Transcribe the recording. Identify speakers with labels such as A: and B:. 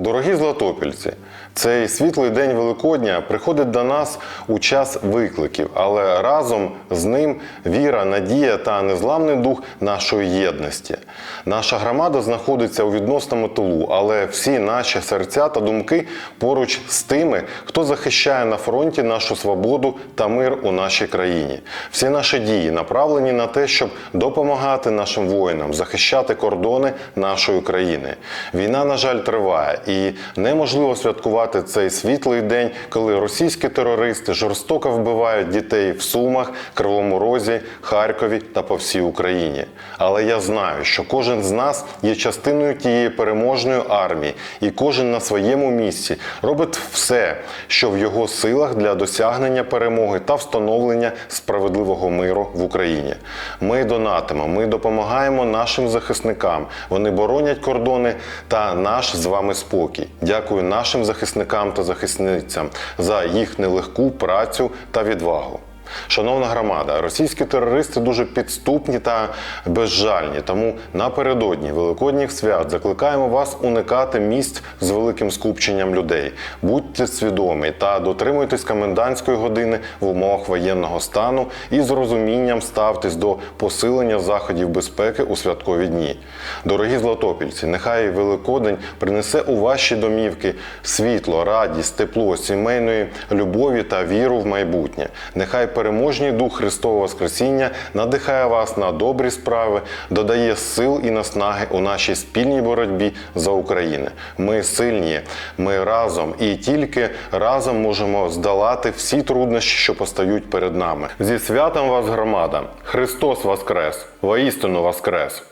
A: Дорогі златопільці, цей світлий день Великодня приходить до нас у час викликів, але разом з ним віра, надія та незламний дух нашої єдності. Наша громада знаходиться у відносному тилу, але всі наші серця та думки поруч з тими, хто захищає на фронті нашу свободу та мир у нашій країні. Всі наші дії направлені на те, щоб допомагати нашим воїнам захищати кордони нашої країни. Війна, на жаль, триває, і неможливо святкувати цей світлий день, коли російські терористи жорстоко вбивають дітей в Сумах, Кривому Розі, Харкові та по всій Україні. Але я знаю, що кожен з нас є частиною тієї переможної армії, і кожен на своєму місці робить все, що в його силах для досягнення перемоги та встановлення справедливого миру в Україні. Ми донатимо, ми допомагаємо нашим захисникам. Вони боронять кордони та наш з вами спокій. Дякую нашим захисникам та захисницям за їх нелегку працю та відвагу. Шановна громада, російські терористи дуже підступні та безжальні. Тому напередодні великодніх свят закликаємо вас уникати місць з великим скупченням людей. Будьте свідомі та дотримуйтесь комендантської години в умовах воєнного стану і з розумінням ставтесь до посилення заходів безпеки у святкові дні. Дорогі златопільці, нехай Великодень принесе у ваші домівки світло, радість, тепло, сімейної любові та віру в майбутнє. Нехай переможній дух Христового Воскресіння надихає вас на добрі справи, додає сил і наснаги у нашій спільній боротьбі за Україну. Ми сильні, ми разом і тільки разом можемо здолати всі труднощі, що постають перед нами. Зі святом вас, громада! Христос Воскрес! Воістину Воскрес!